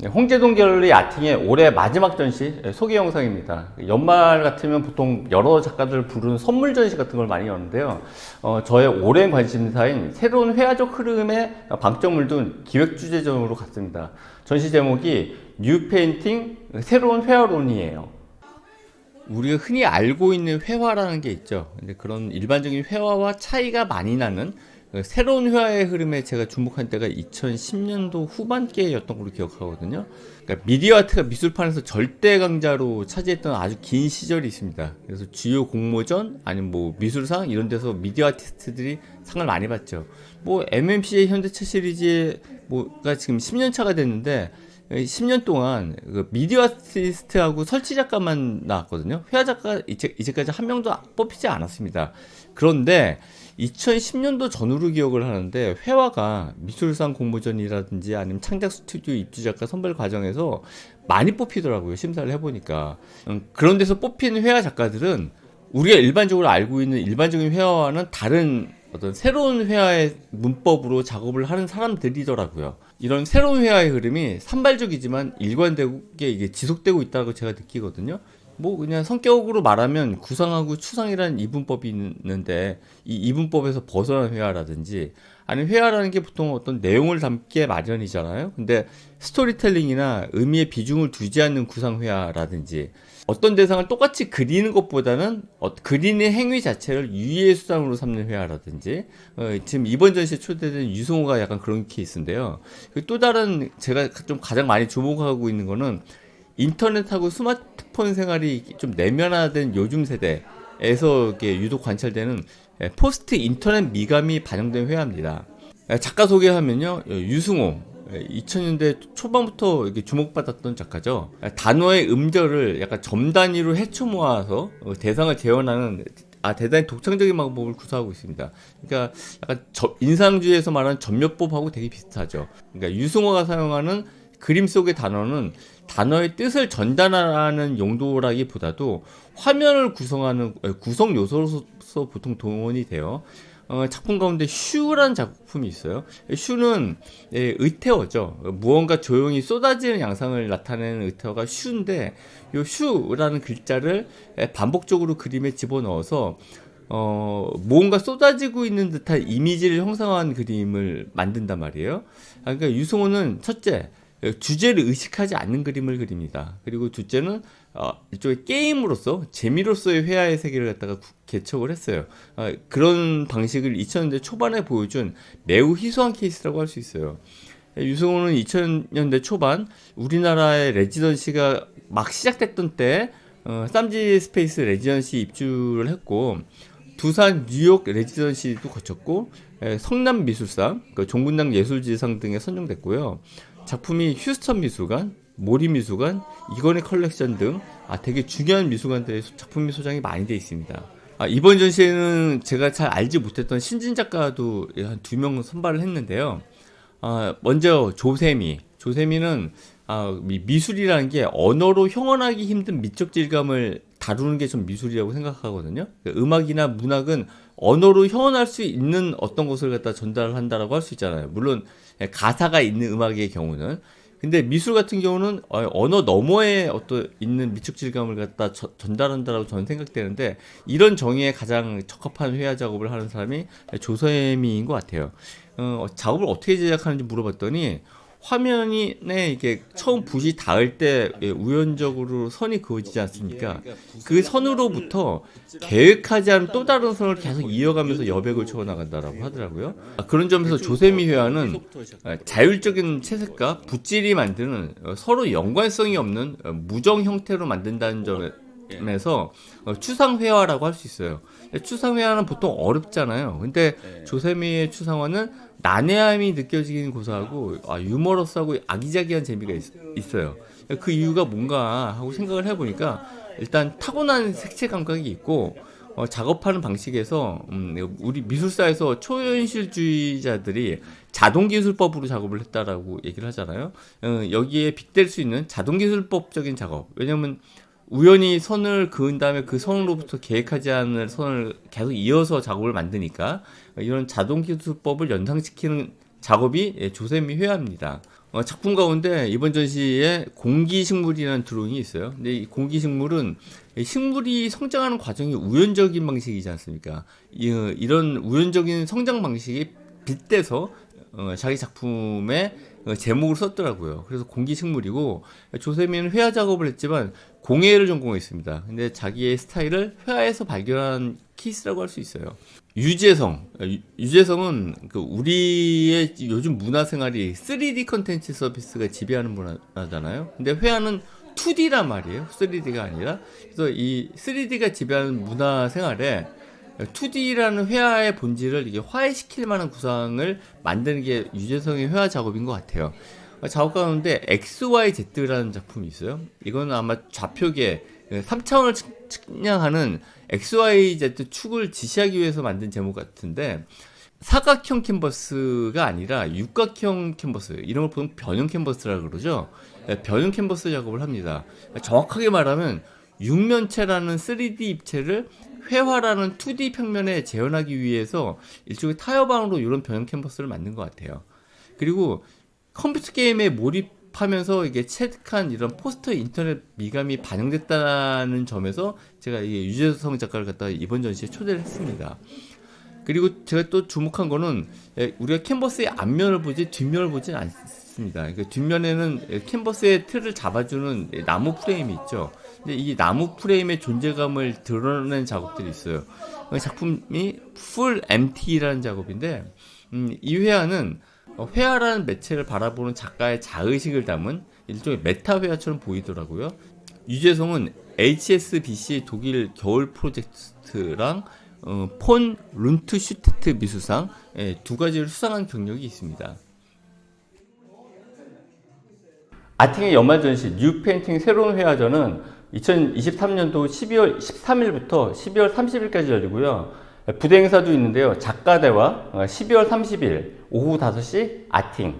네, 홍제동 갤러리 아팅의 올해 마지막 전시 네, 소개 영상입니다. 연말 같으면 보통 여러 작가들 부르는 선물 전시 같은 걸 많이 여는데요. 어, 저의 오랜 관심사인 새로운 회화적 흐름에 방점을 둔 기획 주제전으로 갔습니다. 전시 제목이 뉴 페인팅 새로운 회화론이에요. 우리가 흔히 알고 있는 회화라는 게 있죠. 그런 일반적인 회화와 차이가 많이 나는 그 새로운 회화의 흐름에 제가 주목한 때가 2010년도 후반기였던 걸로 기억하거든요. 그러니까 미디어 아트가 미술판에서 절대 강자로 차지했던 아주 긴 시절이 있습니다. 그래서 주요 공모전 아니면 뭐 미술상 이런 데서 미디어 아티스트들이 상을 많이 받죠. 뭐 MMC의 현대차 시리즈의 뭐가 지금 10년 차가 됐는데 10년 동안 그 미디어 아티스트하고 설치 작가만 나왔거든요. 회화 작가 이제, 이제까지 한 명도 뽑히지 않았습니다. 그런데 2010년도 전후로 기억을 하는데 회화가 미술상 공모전이라든지 아니면 창작 스튜디오 입주 작가 선발 과정에서 많이 뽑히더라고요. 심사를 해보니까. 음, 그런 데서 뽑힌 회화 작가들은 우리가 일반적으로 알고 있는 일반적인 회화와는 다른 어떤 새로운 회화의 문법으로 작업을 하는 사람들이더라고요. 이런 새로운 회화의 흐름이 산발적이지만 일관되게 이게 지속되고 있다고 제가 느끼거든요. 뭐 그냥 성격으로 말하면 구상하고 추상이라는 이분법이 있는데 이 이분법에서 벗어난 회화라든지 아니면 회화라는 게 보통 어떤 내용을 담게 마련이잖아요. 근데 스토리텔링이나 의미의 비중을 두지 않는 구상 회화라든지 어떤 대상을 똑같이 그리는 것보다는 어, 그리는 행위 자체를 유의의 수단으로 삼는 회화라든지 어, 지금 이번 전시에 초대된 유승호가 약간 그런 케이스인데요. 그또 다른 제가 좀 가장 많이 주목하고 있는 거는 인터넷하고 스마트폰 생활이 좀 내면화된 요즘 세대에서 유독 관찰되는 예, 포스트 인터넷 미감이 반영된 회화입니다. 예, 작가 소개하면요, 예, 유승호. 2000년대 초반부터 주목받았던 작가죠. 단어의 음절을 약간 점 단위로 해쳐 모아서 어, 대상을 재현하는 아 대단히 독창적인 방법을 구사하고 있습니다. 그러니까 약간 저- 인상주의에서 말하는 전묘법하고 되게 비슷하죠. 그러니까 유승호가 사용하는 그림 속의 단어는 단어의 뜻을 전달하는 용도라기보다도 화면을 구성하는 에, 구성 요소로서 보통 동원이 돼요. 어, 작품 가운데 슈라는 작품이 있어요. 슈는 예, 의태어죠. 무언가 조용히 쏟아지는 양상을 나타내는 의태어가 슈인데 요 슈라는 글자를 예, 반복적으로 그림에 집어넣어서 어, 뭔가 쏟아지고 있는 듯한 이미지를 형성한 그림을 만든단 말이에요. 아, 그러니까 유승호는 첫째, 주제를 의식하지 않는 그림을 그립니다. 그리고 둘째는 어, 일종의 게임으로서 재미로서의 회화의 세계를 갖다가 구- 개척을 했어요. 어, 그런 방식을 2000년대 초반에 보여준 매우 희소한 케이스라고 할 수 있어요. 유승호는 2000년대 초반 우리나라의 레지던시가 막 시작됐던 때 어, 쌈지 스페이스 레지던시 입주를 했고 두산 뉴욕 레지던시도 거쳤고 에, 성남 미술상 그 종군당 예술지상 등에 선정됐고요. 작품이 휴스턴 미술관, 모리 미술관, 이건희 컬렉션 등 아, 되게 중요한 미술관들의 소- 작품이 소장이 많이 돼 있습니다. 아, 이번 전시에는 제가 잘 알지 못했던 신진 작가도 한 두 명 선발을 했는데요. 아, 먼저 조세미. 조세미는 아, 미- 미술이라는 게 언어로 형언하기 힘든 미적 질감을 다루는 게 좀 미술이라고 생각하거든요. 그러니까 음악이나 문학은 언어로 형언할 수 있는 어떤 것을 갖다 전달한다라고 할 수 있잖아요. 물론 예, 가사가 있는 음악의 경우는 근데 미술 같은 경우는 어, 언어 너머에 어떤 있는 미적 질감을 갖다 저- 전달한다라고 저는 생각되는데 이런 정의에 가장 적합한 회화 작업을 하는 사람이 조세미인 것 같아요. 어, 작업을 어떻게 제작하는지 물어봤더니 화면에 이게 처음 붓이 닿을 때 예, 우연적으로 선이 그어지지 않습니까? 그 선으로부터 계획하지 않은 또 다른 선을 계속 이어가면서 여백을 채워 나간다라고 하더라고요. 아, 그런 점에서 조세미 회화는 아, 자율적인 채색과 붓질이 만드는 어, 서로 연관성이 없는 어, 무정 형태로 만든다는 점에 서 어, 추상회화라고 할 수 있어요. 추상회화는 보통 어렵잖아요. 근데 조세미의 추상화는 난해함이 느껴지긴 고소하고 아, 유머러스하고 아기자기한 재미가 있, 어요 그 이유가 뭔가 하고 생각을 해보니까 일단 타고난 색채 감각이 있고 어, 작업하는 방식에서 음, 우리 미술사에서 초현실주의자들이 자동기술법으로 작업을 했다라고 얘기를 하잖아요. 어, 여기에 빗댈 수 있는 자동기술법적인 작업. 왜냐면 우연히 선을 그은 다음에 그 선으로부터 계획하지 않은 선을 계속 이어서 작업을 만드니까 이런 자동 기술법을 연상시키는 작업이 예, 조세미 회화입니다. 어, 작품 가운데 이번 전시에 공기식물이라는 드로잉이 있어요. 근데 이 공기식물은 이 식물이 성장하는 과정이 우연적인 방식이지 않습니까? 이, 어, 이런 우연적인 성장 방식이 빗대서 어, 자기 작품에 어, 제목을 썼더라고요. 그래서 공기식물이고 조세미는 회화 작업을 했지만 공예를 전공했습니다. 근데 자기의 스타일을 회화에서 발견한 케이스라고 할 수 있어요. 유재성, 유- 유재성은 그 우리의 요즘 문화 생활이 3D 컨텐츠 서비스가 지배하는 문화잖아요. 근데 회화는 2D란 말이에요. 3D가 아니라. 그래서 이 3D가 지배하는 문화 생활에 2D라는 회화의 본질을 이게 화해시킬 만한 구상을 만드는 게 유재성의 회화 작업인 것 같아요. 작업 가운데 XYZ라는 작품이 있어요. 이거는 아마 좌표계 3차원을 측량하는 XYZ 축을 지시하기 위해서 만든 제목 같은데 사각형 캔버스가 아니라 육각형 캔버스 걸 보면 변형 캔버스라고 그러죠. 네, 변형 캔버스 작업을 합니다. 정확하게 말하면 육면체라는 3D 입체를 회화라는 2D 평면에 재현하기 위해서 일종의 타협방으로 이런 변형 캔버스를 만든 것 같아요. 그리고 컴퓨터 게임에 몰입하면서 이게 체득한 이런 포스터 인터넷 미감이 반영됐다는 점에서 제가 이 유재성 작가를 갖다가 이번 전시에 초대를 했습니다. 그리고 제가 또 주목한 거는 예, 우리가 캔버스의 앞면을 보지 뒷면을 보진 않습니다. 그 뒷면에는 예, 캔버스의 틀을 잡아주는 예, 나무 프레임이 있죠. 근데 이 나무 프레임의 존재감을 드러내는 작업들이 있어요. 그 작품이 Full Empty라는 작업인데 음, 이 회화는 어, 회화라는 매체를 바라보는 작가의 자의식을 담은 일종의 메타 회화처럼 보이더라고요. 유재성은 HSBC 독일 겨울 프로젝트랑 어, 폰 룬트 슈테트 미수상 예, 두 가지를 수상한 경력이 있습니다. 아팅의 연말 전시 뉴 페인팅 새로운 회화전은 2023년도 12월 13일부터 12월 30일까지 열리고요. 부대 행사도 있는데요. 작가대와 어, 12월 30일 오후 5시 아팅